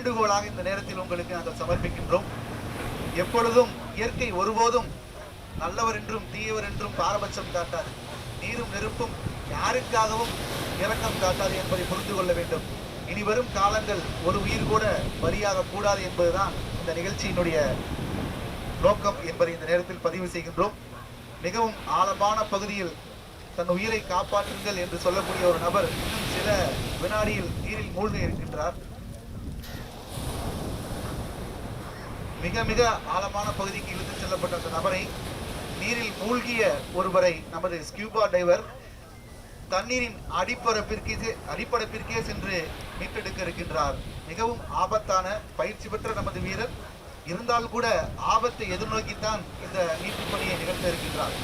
வேண்டுகோளாக இந்த நேரத்தில் உங்களுக்கு நாங்கள் சமர்ப்பிக்கின்றோம். எப்பொழுதும் இயற்கை ஒருபோதும் நல்லவர் என்றும் தீயவர் என்றும் பாரபட்சம் காட்டாது. நீரும் நெருப்பும் யாருக்காகவும் இரக்கம் காட்டாது என்பதை புரிந்து கொள்ள வேண்டும். இனி வரும் காலங்கள் ஒரு உயிர் கூட பலியாக கூடாது என்பதுதான் இந்த நிகழ்ச்சியினுடைய நோக்கம் என்பதை இந்த நேரத்தில் பதிவு செய்கின்றோம். மிகவும் ஆழமான பகுதியில் தன் உயிரை காப்பாற்றுங்கள் என்று சொல்லக்கூடிய ஒரு நபர் இன்னும் சில வினாடியில் நீரில் மூழ்க இருக்கின்றார். மிக மிக ஆழமான பகுதிக்கு இழுத்துச் செல்லப்பட்ட அந்த நபரை நீரில் மூழ்கிய ஒருவரை நமது ஸ்கியூபா டைவர் தண்ணீரின் அடிப்பரப்பிற்கே அடிப்பரப்பிற்கே சென்று மீட்டெடுக்க இருக்கின்றார். மிகவும் ஆபத்தான பயிற்சி பெற்ற நமது வீரர். இருந்தால் கூட ஆபத்தை எதிர்நோக்கித்தான் இந்த மீட்பு பணியை நிகழ்த்த இருக்கின்றார்.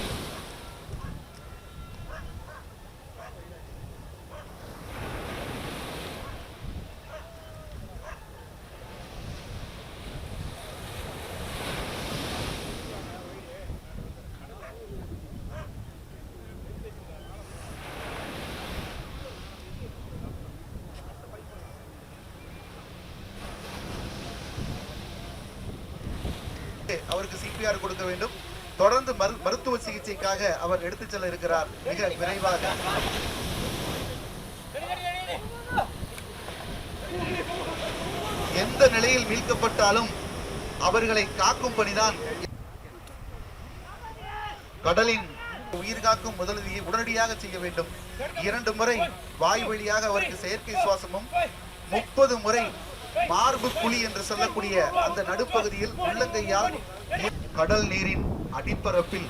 அவருக்கு சிபிஆர் கொடுக்க வேண்டும். தொடர்ந்து மருத்துவ சிகிச்சைக்காக அவர் எடுத்துச் செல்ல இருக்கிறார். மிக விரைவாக. எந்த நிலையில் மீட்கப்பட்டாலும் அவர்களை காக்கும் பணிதான் கடலின் உயிர் காக்கும் முதலுதவியை உடனடியாக செய்ய வேண்டும். இரண்டு முறை வாய் வழியாக அவருக்கு செயற்கை சுவாசமும் முப்பது முறை மார்பு குழி என்று சொல்லக்கூடிய அந்த நடுப்பகுதியில் உள்ளங்கையால் கடல் நீரின் அடிப்பரப்பில்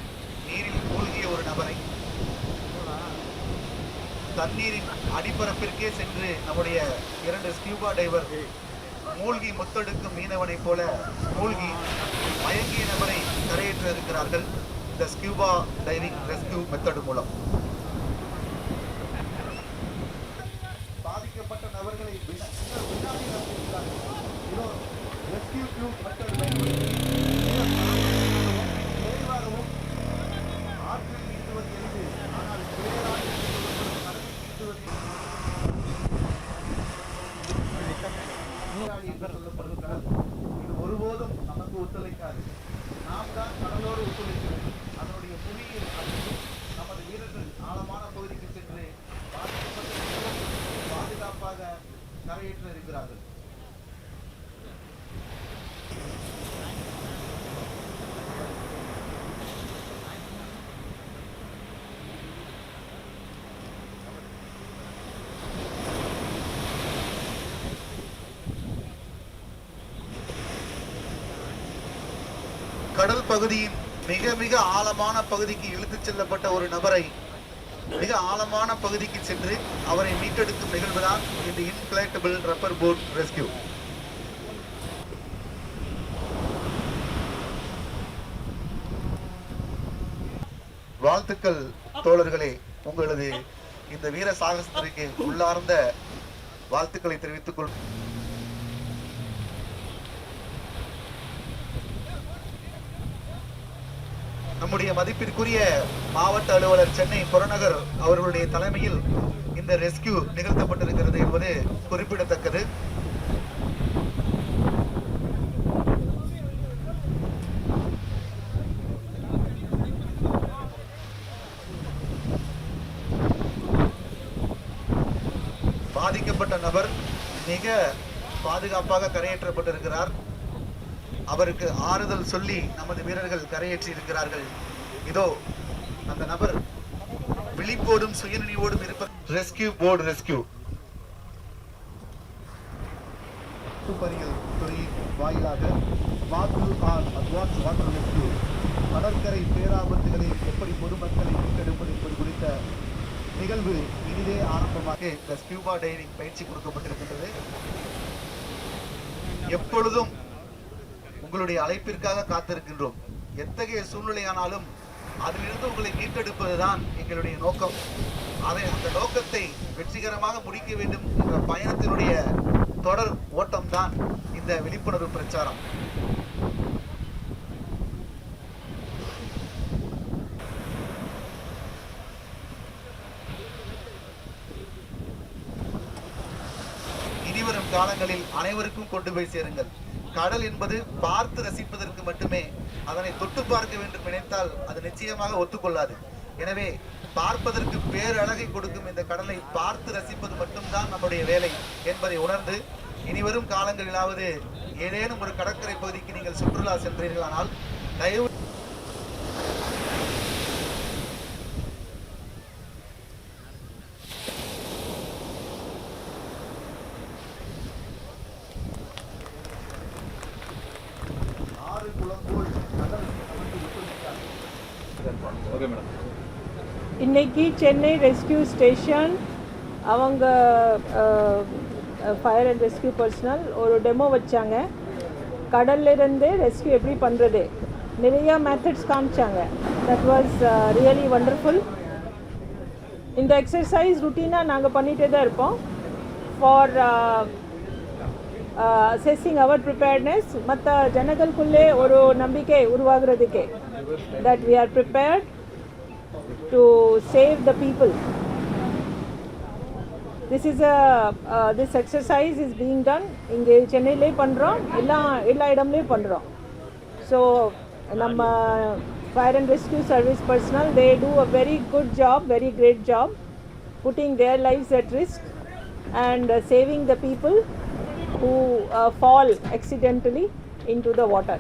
நீரில் மூழ்கிய ஒரு நபரை தண்ணீரின் அடிப்பரப்பிற்கே சென்று நம்முடைய இரண்டு ஸ்கியூபா டைவர் மூழ்கி முத்தெடுக்கும் மீனவனைப் போல மூழ்கி மயங்கிய நபரை கரையேற்ற இருக்கிறார்கள். இந்த ஸ்கியூபா டைவிங் ரெஸ்கியூ மெத்தடு மூலம். பாதிக்கப்பட்ட நபர்களை rescue tube method பயன்படுத்தி விரைவாகவும் ஆற்றில் நீந்துவது எளிது. ஆனால் பேராற்றில் சொல்லப்படும் கடலில் நீந்துவது நீராடி இது ஒருபோதும் நமக்கு ஒத்துழைக்காது நாம் தான் கடலோடு ஒத்துழைக்கிறோம் அதனுடைய புவியியல் நமது வீரர்கள் ஆழமான பகுதிக்கு சென்று பாதிக்கப்பட்ட பாதுகாப்பாக கரையேற்ற இருக்கிறார்கள் கடல் பகுதியின் மிக மிக ஆழமான பகுதிக்கு இழுத்துச் செல்லப்பட்ட ஒரு நபரை மிக ஆழமான பகுதிக்கு சென்று அவரை மீட்டெடுக்கும் நிகழ்வுதான் இந்த இன்ஃபிளேட்டபிள் ரப்பர் போட் ரெஸ்கியூ வாழ்த்துக்கள் தோழர்களே. உங்களது இந்த வீர சாகசத்திற்கு உள்ளார்ந்த வாழ்த்துக்களை தெரிவித்துக் கொள் நம்முடைய மதிப்பிற்குரிய மாவட்ட அலுவலர் சென்னை புறநகர் அவர்களுடைய தலைமையில் இந்த ரெஸ்கியூ நிகழ்த்தப்பட்டிருக்கிறது என்பது குறிப்பிடத்தக்கது. பாதிக்கப்பட்ட நபர் மிக பாதுகாப்பாக கரையேற்றப்பட்டிருக்கிறார். அவருக்கு ஆறுதல் சொல்லி நமது வீரர்கள் கரையேற்றி இருக்கிறார்கள். இதோ அந்த நபர் விழிப்போடும் சுயநினைவோடும் இருப்ப ரெஸ்கியூ போர்டு ரெஸ்கியூ பணிகள் துறையின் வாயிலாக வாக்கு ஆர் அட்வான்ஸ் வாட்டர் ரெஸ்கியூ கடற்கரை பேராபத்துகளில் எப்படி பொதுமக்களை மீட்டெடுப்பது என்பது குறித்த நிகழ்வு இனிதே ஆரம்பமாக இந்த ஸ்கியூபா டைவிங் பயிற்சி கொடுக்கப்பட்டிருக்கின்றது. எப்பொழுதும் உங்களுடைய அழைப்பிற்காக காத்திருக்கின்றோம். எத்தகைய சூழ்நிலையானாலும் அதிலிருந்து உங்களை மீட்டெடுப்பதுதான் எங்களுடைய நோக்கம். அதை அந்த நோக்கத்தை வெற்றிகரமாக முடிக்க வேண்டும் என்ற பயணத்தினுடைய தொடர் ஓட்டம்தான் இந்த விழிப்புணர்வு பிரச்சாரம். இனிவரும் காலங்களில் அனைவருக்கும் கொண்டு போய் சேருங்கள். கடல் என்பது பார்த்து ரசிப்பதற்கு மட்டுமே அதனை தொட்டு பார்க்க வேண்டும் நினைத்தால் அது நிச்சயமாக ஒத்துக்கொள்ளாது. எனவே பார்ப்பதற்கு பேரழகை கொடுக்கும் இந்த கடலை பார்த்து ரசிப்பது மட்டும்தான் நம்முடைய வேலை என்பதை உணர்ந்து இனிவரும் காலங்களிலாவது ஏதேனும் ஒரு கடற்கரை பகுதிக்கு நீங்கள் சுற்றுலா சென்றீர்களானால் தயவு ஆறு குளங்கோல் கடல் நமக்கு விட்டுவிட்டார். ஓகே மேடம் இன்னைக்கு சென்னை ரெஸ்கியூ ஸ்டேஷன் அவங்க ஃபயர் அண்ட் ரெஸ்கியூ பர்சனல் ஒரு டெமோ வச்சாங்க. கடல்ல இருந்தே ரெஸ்கியூ எப்படி பண்ணுறது நிறையா மெத்தட்ஸ் காமிச்சாங்க. தட் வாஸ் ரியலி வண்டர்ஃபுல் இந்த எக்ஸசைஸ் ருட்டீனாக நாங்கள் பண்ணிகிட்டே தான் இருப்போம் ஃபார் அசெஸிங் அவர் ப்ரிப்பேர்ட்னஸ் மற்ற ஜனங்களுக்குள்ளே ஒரு நம்பிக்கை உருவாகிறதுக்கே that we are prepared to save the people. This is a uh, this exercise is being done. இங்கே சென்னையிலே பண்ணுறோம் எல்லா எல்லா இடம்லேயும் பண்ணுறோம் ஸோ நம்ம fire and rescue service personnel they do a very good job very great job putting their lifes at risk and saving the people who fall accidentally into the water.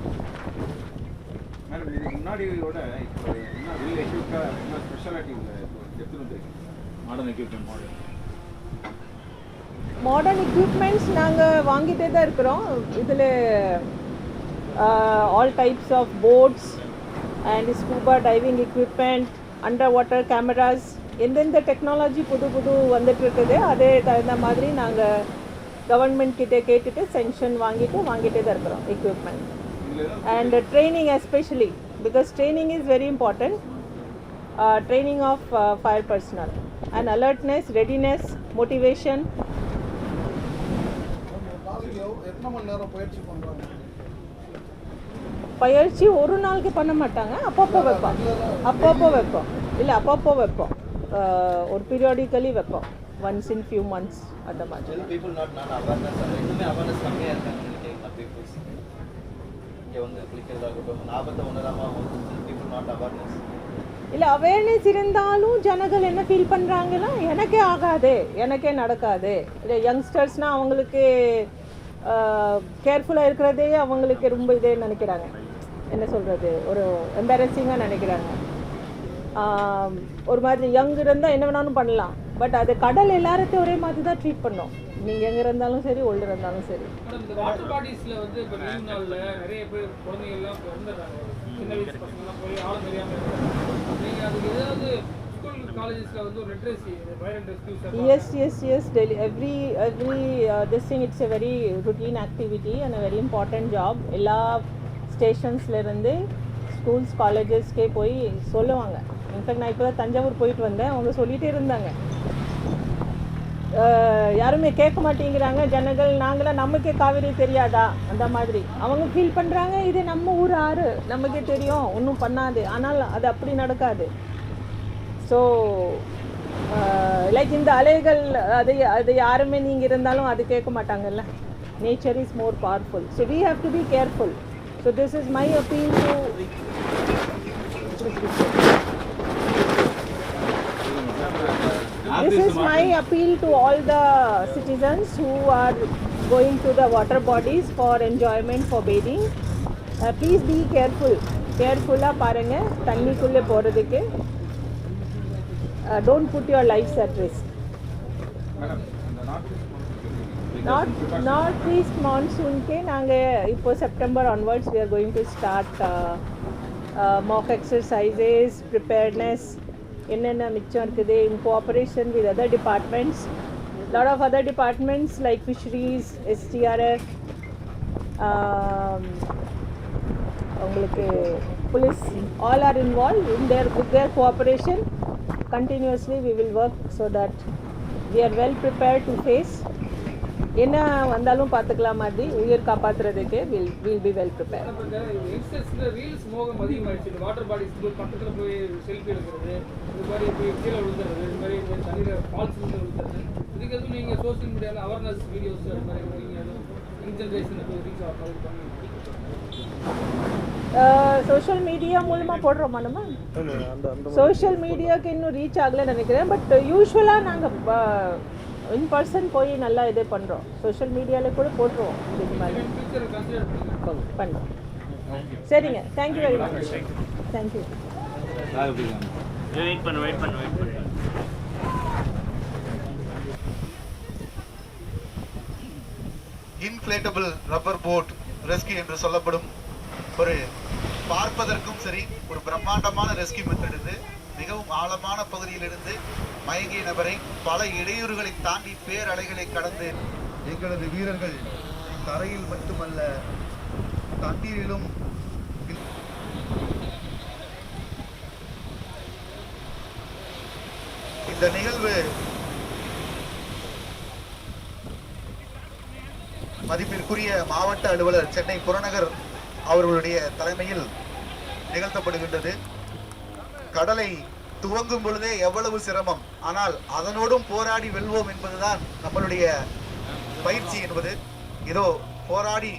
Modern equipments நாங்கள் வாங்கிட்டே தான் இருக்கிறோம். இதில் all types of boats and scuba diving equipment underwater cameras எந்தெந்த technology புது புது வந்துட்டு இருக்குது அதே தகுந்த மாதிரி நாங்கள் கவர்மெண்ட் கிட்டே கேட்டுட்டு சென்ஷன் வாங்கிட்டு வாங்கிட்டே தான் இருக்கிறோம் equipment and training especially because training is very important training of fire personnel and alertness readiness motivation பயிற்சி ஒரு நாளைக்கு பண்ண மாட்டாங்க அப்பப்போ வைப்போம். அப்பப்போ வைப்போம். இல்லை அப்பப்போ வைப்போம். Uh, ஒரு பீரியாடிக்கலி வைப்போம். ஒன்ஸ் இன் ஃபியூ மந்த்ஸ் அந்த மாதிரி. இல்லை அவேர்னஸ் இருந்தாலும் ஜனங்கள் என்ன ஃபீல் பண்ணுறாங்கன்னா எனக்கே ஆகாது எனக்கே நடக்காது. இல்லை யங்ஸ்டர்ஸ்னால் அவங்களுக்கு கேர்ஃபுல்லாக இருக்கிறதே அவங்களுக்கு ரொம்ப இதே நினைக்கிறாங்க. என்ன சொல்கிறது ஒரு எம்பாரசிங்காக நினைக்கிறாங்க. ஒரு மாதிரி யங் இருந்தால் என்ன வேணாலும் பண்ணலாம். பட் அது கடல் எல்லாத்தையும் ஒரே மாதிரி தான் ட்ரீட் பண்ணோம். நீங்கள் எங்கே இருந்தாலும் சரி ஓல்டு இருந்தாலும் சரி. வாட்டர் பாடிஸ்ல வந்து இப்போ லீவ் நாள்ல நிறைய பேர் குழந்தைங்க எல்லாம் இறந்துடுறாங்க. சின்ன வயசு பசங்கலாம் போய் அதுக்கு ஏதாவது Yes, yes, yes. Daily, every every uh, this thing it's a very routine activity and a very important job. எல்லா ஸ்டேஷன்ஸ்ல இருந்து ஸ்கூல்ஸ் காலேஜஸ்க்கே போய் சொல்லுவாங்க. இன்ஃபேக்ட் நான் இப்போ தான் தஞ்சாவூர் போயிட்டு வந்தேன். அவங்க சொல்லிகிட்டே இருந்தாங்க. யாருமே கேட்க மாட்டேங்கிறாங்க. ஜனங்கள் நாங்களாம் நமக்கே காவிரி தெரியாதா? அந்த மாதிரி. அவங்க ஃபீல் பண்ணுறாங்க இது நம்ம ஊர் ஆறு. நமக்கே தெரியும். ஒன்றும் பண்ணாது. ஆனால் அது அப்படி நடக்காது. ஸோ லைக் இந்த அலைகள் அது அது யாருமே நீங்கள் இருந்தாலும் அது கேட்க மாட்டாங்கல்ல. Nature is more powerful so we have to be careful so this is my appeal to this is my appeal to all the citizens who are going to the water bodies for enjoyment for bathing uh, please be careful கேர்ஃபுல்லாக பாருங்கள் தண்ணிக்குள்ளே போகிறதுக்கு don't put your lifes at risk madam இந்த north north north east மான்சூனுக்கே நாங்கள் இப்போ September onwards we are going to start uh, uh, mock exercises preparedness என்னென்ன மிச்சம் இருக்குது in cooperation with other departments lot of other departments like fisheries STRF um, உங்களுக்கு police all are involved in their with their cooperation continuously we will work so that we are well prepared to face என்ன வந்தாலும் பார்த்துக்கலாம் மாதிரி உயிர் காப்பாத்துறதுக்கு will will be well prepare நம்ம இந்த யங்ஸ்டர்ஸ்ல reels மோகம் அதிகமாயிடுச்சு. இந்த வாட்டர் பாடிஸ் போய் பக்கத்துல போய் செல்ஃபி எடுக்கிறது இது மாதிரி போய் கீழே விழுந்துறது இது மாதிரி போய் தண்ணியில ஃபால்ஸ் விழுந்து விழுந்துறது. இதுக்கு எதுவும் நீங்கள் சோஷியல் மீடியாவில் அவேர்னஸ் வீடியோஸ் அது மாதிரி நீங்கள் எதுவும் யங் ஜென்ரேஷனுக்கு ரீச் ஆகிற மாதிரி பண்ணி சோஷியல் மீடியா மூலமாக போடுறோமா நம்ம? சோஷியல் மீடியாவுக்கு இன்னும் ரீச் ஆகலைன்னு நினைக்கிறேன். பட் யூஸ்வலாக நாங்கள் இன் பர்சன் போய் நல்லா இது பண்ணுறோம் சோஷியல் மீடியாவில் கூட போட்டுருவோம். இது மாதிரி பண்ணுறோம் சரிங்க. Thank you very much thank you wait பண்ணு வெயிட் பண்ணு வெயிட் பண்ணு. இன்ஃப்ளேட்டபிள் ரப்பர் போட் ரெஸ்கியூ என்று சொல்லப்படும் ஒரு பார்ப்பதற்கும் சரி ஒரு பிரம்மாண்டமான ரெஸ்கியூ மெத்தட் இது. மிகவும் ஆழமான பகுதியிலிருந்து மயங்கிய நபரை பல இடையூறுகளை தாண்டி பேரலைகளை கடந்து எங்களது வீரர்கள் தரையில் மட்டுமல்ல தண்ணீரிலும் இந்த நிகழ்வு மதிப்பிற்குரிய மாவட்ட அலுவலர் சென்னை புறநகர் அவர்களுடைய தலைமையில் நிகழ்த்தப்படுகின்றது. கடலை துவங்கும் பொழுதே எவ்வளவு சிரமம். ஆனால் அதனோடும் போராடி வெல்வோம் என்பதுதான் நம்மளுடைய பயிற்சி என்பது. இதோ போராடி